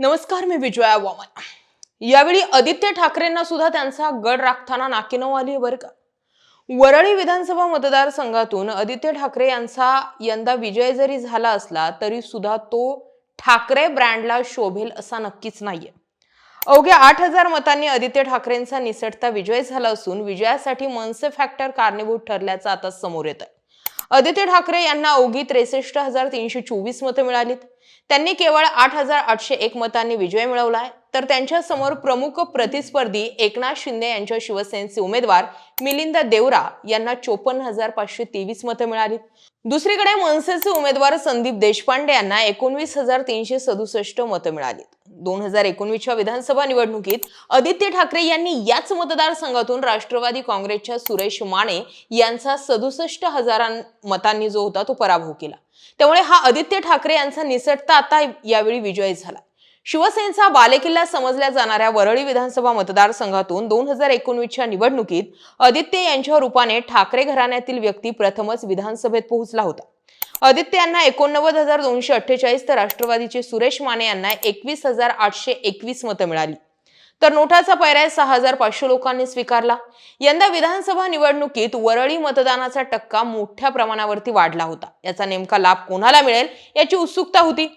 नमस्कार मी विजया वामन. यावेळी आदित्य ठाकरेंना सुद्धा त्यांचा गड राखताना नाकीनऊ आली बर बरं का? वरळी विधानसभा मतदारसंघातून आदित्य ठाकरे यांचा यंदा विजय जरी झाला असला तरी सुद्धा तो ठाकरे ब्रँडला शोभेल असा नक्कीच नाहीये. अवघ्या आठ हजार मतांनी आदित्य ठाकरेंचा निसटता विजय झाला असून विजयासाठी मनसे फॅक्टर कारणीभूत ठरल्याचं आता समोर येतं आहे आदित्य ठाकरे यांना अवघी त्रेसष्ट हजार तीनशे चोवीस मतं मिळालीत. त्यांनी केवळ आठ हजार आठशे एक मतांनी विजय मिळवलाय तर त्यांच्यासमोर प्रमुख प्रतिस्पर्धी एकनाथ शिंदे यांच्या शिवसेनेचे उमेदवार मिलिंद देवरा यांना चोपन्न हजार पाचशे तेवीस मतं मिळाली. दुसरीकडे मनसेचे उमेदवार संदीप देशपांडे यांना एकोणवीस हजार तीनशे सदुसष्ट मतं मिळाली. दोन हजार एकोणवीसच्या विधानसभा निवडणुकीत आदित्य ठाकरे यांनी याच मतदारसंघातून राष्ट्रवादी काँग्रेसच्या सुरेश माने यांचा सदुसष्ट हजार मतांनी जो होता तो पराभव केला. त्यामुळे हा आदित्य ठाकरे यांचा निसटता आता यावेळी विजय झाला. शिवसेनेचा बालेकिल्ला समजल्या जाणाऱ्या वरळी विधानसभा मतदारसंघातून दोन हजार एकोणवीसच्या निवडणुकीत आदित्य यांच्या रूपाने ठाकरे घराण्यातील व्यक्ती प्रथमच विधानसभेत पोहोचला होता. आदित्य यांना एकोणनव्वद हजार दोनशे अठ्ठेचाळीस तर राष्ट्रवादीचे सुरेश माने यांना एकवीस हजार आठशे एकवीस मतं मिळाली. तर नोटाचा पर्याय सहा हजार पाचशे लोकांनी स्वीकारला. यंदा विधानसभा निवडणुकीत वरळी मतदानाचा टक्का मोठ्या प्रमाणावरती वाढला होता. याचा नेमका लाभ कोणाला मिळेल याची उत्सुकता होती.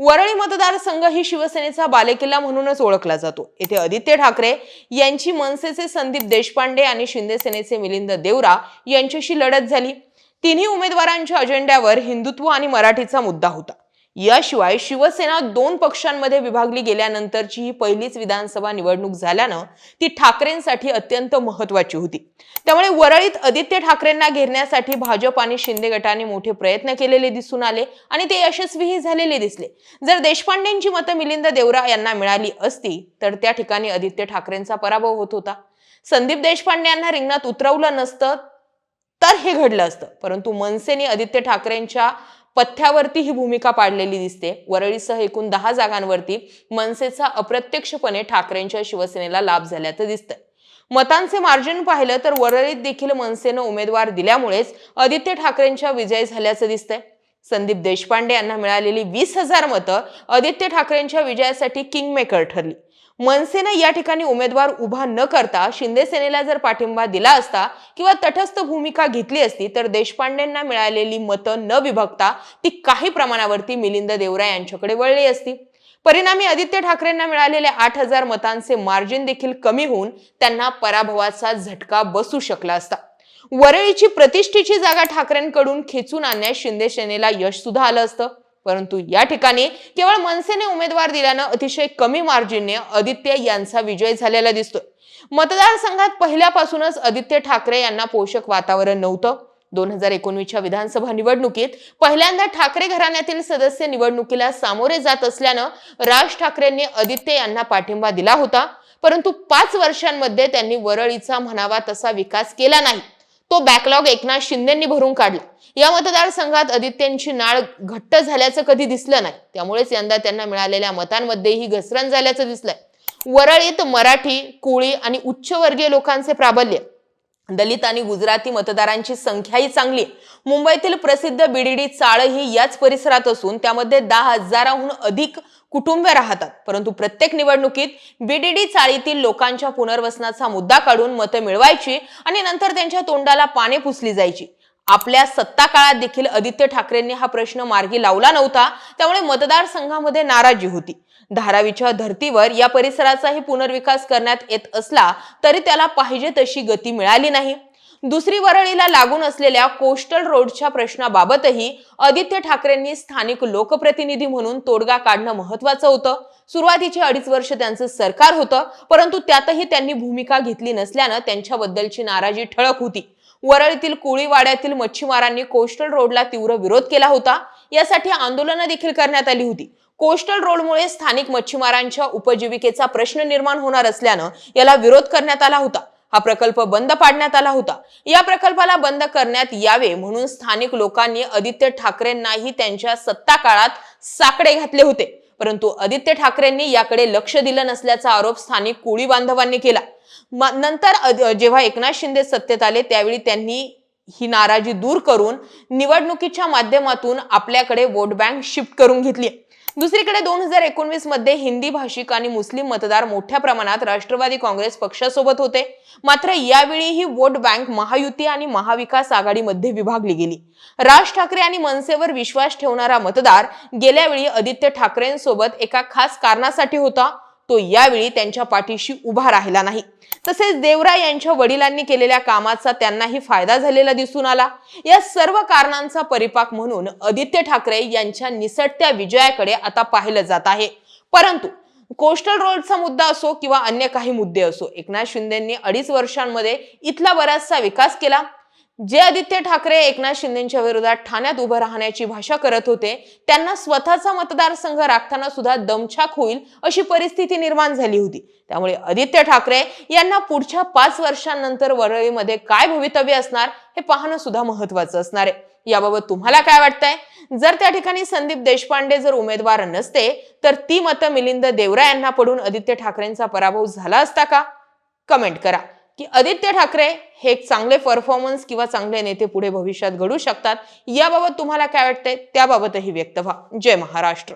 वरळी मतदारसंघ ही शिवसेनेचा बालेकिल्ला म्हणूनच ओळखला जातो. येथे आदित्य ठाकरे यांची मनसेचे संदीप देशपांडे आणि शिंदे सेनेचे मिलिंद देवरा यांच्याशी लढत झाली. तिन्ही उमेदवारांच्या अजेंड्यावर हिंदुत्व आणि मराठीचा मुद्दा होता. याशिवाय शिवसेना दोन पक्षांमध्ये विभागली गेल्यानंतरची ही पहिलीच विधानसभा निवडणूक झाल्यानं ती ठाकरेंसाठी अत्यंत महत्वाची होती. त्यामुळे वरळीत आदित्य ठाकरेंना घेरण्यासाठी भाजप आणि शिंदे गटाने मोठे प्रयत्न केलेले दिसून आले आणि ते यशस्वीही झालेले दिसले. जर देशपांडेंची मतं मिलिंद देवरा यांना मिळाली असती तर त्या ठिकाणी आदित्य ठाकरेंचा पराभव होत होता. संदीप देशपांडे यांना रिंगणात उतरवलं नसतं तर हे घडलं असतं. परंतु मनसेने आदित्य ठाकरेंच्या पथ्यावरती ही भूमिका पाडलेली दिसते. वरळीसह एकूण दहा जागांवरती मनसेचा अप्रत्यक्षपणे ठाकरेंच्या शिवसेनेला लाभ झाल्याचं दिसतंय. मतांचे मार्जिन पाहिलं तर वरळीत देखील मनसेनं उमेदवार दिल्यामुळेच आदित्य ठाकरेंच्या विजय झाल्याचं दिसतंय. संदीप देशपांडे यांना मिळालेली वीस हजार मतं आदित्य ठाकरेंच्या विजयासाठी किंगमेकर ठरली. मनसेनं या ठिकाणी उमेदवार उभा न करता शिंदे सेनेला जर पाठिंबा दिला असता किंवा तटस्थ भूमिका घेतली असती तर देशपांडेंना मिळालेली मतं न विभक्ता ती काही प्रमाणावरती मिलिंद देवरा यांच्याकडे वळली असती. परिणामी आदित्य ठाकरेंना मिळालेल्या आठ हजार मतांचे मार्जिन देखील कमी होऊन त्यांना पराभवाचा झटका बसू शकला असता. वरळीची प्रतिष्ठेची जागा ठाकरेंकडून खेचून आणण्यास शिंदे सेनेला यश सुद्धा आलं असतं. परंतु या ठिकाणी केवळ मनसेने उमेदवार दिल्यानं अतिशय कमी मार्जिनने आदित्य यांचा विजय झालेला दिसतोय. मतदारसंघात पहिल्यापासूनच आदित्य ठाकरे यांना पोषक वातावरण नव्हतं. दोन हजार एकोणवीसच्या विधानसभा निवडणुकीत पहिल्यांदा ठाकरे घराण्यातील सदस्य निवडणुकीला सामोरे जात असल्यानं राज ठाकरेंनी आदित्य यांना पाठिंबा दिला होता. परंतु पाच वर्षांमध्ये त्यांनी वरळीचा म्हणावा तसा विकास केला नाही. तो बॅकलॉग एकनाथ शिंदेंनी भरून काढला. या मतदारसंघात आदित्यांची नाळ घट्ट झाल्याचं कधी दिसलं नाही. त्यामुळेच यंदा त्यांना मिळालेल्या मतांमध्येही घसरण झाल्याचं दिसलंय. वरळीत मराठी कोळी आणि उच्चवर्गीय लोकांचे प्राबल्य. दलित आणि गुजराती मतदारांची संख्याही चांगली. आहे. मुंबईतील प्रसिद्ध बीडीडी चाळही याच परिसरात असून त्यामध्ये दहा हजाराहून अधिक कुटुंबे राहतात. परंतु प्रत्येक निवडणुकीत बीडीडी चाळीतील लोकांच्या पुनर्वसनाचा मुद्दा काढून मतं मिळवायची आणि नंतर त्यांच्या तोंडाला पाने पुसली जायची. आपल्या सत्ता काळात देखील आदित्य ठाकरेंनी हा प्रश्न मार्गी लावला नव्हता त्यामुळे मतदारसंघामध्ये नाराजी होती. धारावीच्या धर्तीवर या परिसराचाही पुनर्विकास करण्यात येत असला तरी त्याला पाहिजे तशी गती मिळाली नाही. दुसरी वरळीला लागून असलेल्या कोस्टल रोडच्या प्रश्नाबाबतही आदित्य ठाकरेंनी स्थानिक लोकप्रतिनिधी म्हणून तोडगा काढणं महत्वाचं होतं. सुरुवातीचे अडीच वर्ष त्यांचं सरकार होतं परंतु त्यातही त्यांनी भूमिका घेतली नसल्यानं त्यांच्याबद्दलची नाराजी ठळक होती. वरळीतील कोळीवाड्यातील मच्छीमारांनी कोस्टल रोडला तीव्र विरोध केला होता. यासाठी आंदोलनं देखील करण्यात आली होती. कोस्टल रोडमुळे स्थानिक मच्छीमारांच्या उपजीविकेचा प्रश्न निर्माण होणार असल्यानं याला विरोध करण्यात आला होता. हा प्रकल्प बंद पाडण्यात आला होता. या प्रकल्पाला बंद करण्यात यावे म्हणून स्थानिक लोकांनी आदित्य ठाकरेंनाही त्यांच्या सत्ता काळात साकडे घातले होते. परंतु आदित्य ठाकरेंनी याकडे लक्ष दिलं नसल्याचा आरोप स्थानिक कोळी बांधवांनी केला. नंतर जेव्हा एकनाथ शिंदे सत्तेत आले त्यावेळी त्यांनी ही नाराजी दूर करून निवडणुकीच्या माध्यमातून आपल्याकडे वोट बँक शिफ्ट करून घेतली दुसरीकडे दोन हजार एकोणवीसमध्ये हिंदी भाषिक आणि मुस्लिम मतदार मोठ्या प्रमाणात राष्ट्रवादी काँग्रेस पक्षासोबत होते. मात्र यावेळी ही वोट बँक महायुती आणि महाविकास आघाडीमध्ये विभागली गेली. राज ठाकरे आणि मनसेवर विश्वास ठेवणारा मतदार गेल्यावेळी आदित्य ठाकरेंसोबत एका खास कारणासाठी होता. तो यावेळी त्यांच्या पाठीशी उभा राहिला नाही. तसेच देवरा यांच्या वडिलांनी केलेल्या कामाचा त्यांनाही फायदा झालेला दिसून आला. या सर्व कारणांचा परिपाक म्हणून आदित्य ठाकरे यांच्या निसटत्या विजयाकडे आता पाहिलं जात आहे. परंतु कोस्टल रोडचा मुद्दा असो किंवा अन्य काही मुद्दे असो एकनाथ शिंदेंनी अडीच वर्षांमध्ये इथला बराचसा विकास केला. जे आदित्य ठाकरे एकनाथ शिंदेच्या विरोधात ठाण्यात उभं राहण्याची भाषा करत होते त्यांना स्वतःचा मतदारसंघ राखताना सुद्धा दमछाक होईल अशी परिस्थिती निर्माण झाली होती. त्यामुळे आदित्य ठाकरे यांना पुढच्या पाच वर्षांनंतर वरळीमध्ये काय भवितव्य असणार हे पाहणं सुद्धा महत्वाचं असणार आहे. याबाबत तुम्हाला काय वाटतंय? जर त्या ठिकाणी संदीप देशपांडे जर उमेदवार नसते तर ती मतं मिलिंद देवरा यांना पडून आदित्य ठाकरेंचा पराभव झाला असता का? कमेंट करा. की आदित्य ठाकरे हे एक चांगले परफॉर्मन्स किंवा चांगले नेते पुढे भविष्यात घडू शकतात. याबाबत तुम्हाला काय वाटतंय? त्याबाबतही व्यक्त व्हा. जय महाराष्ट्र.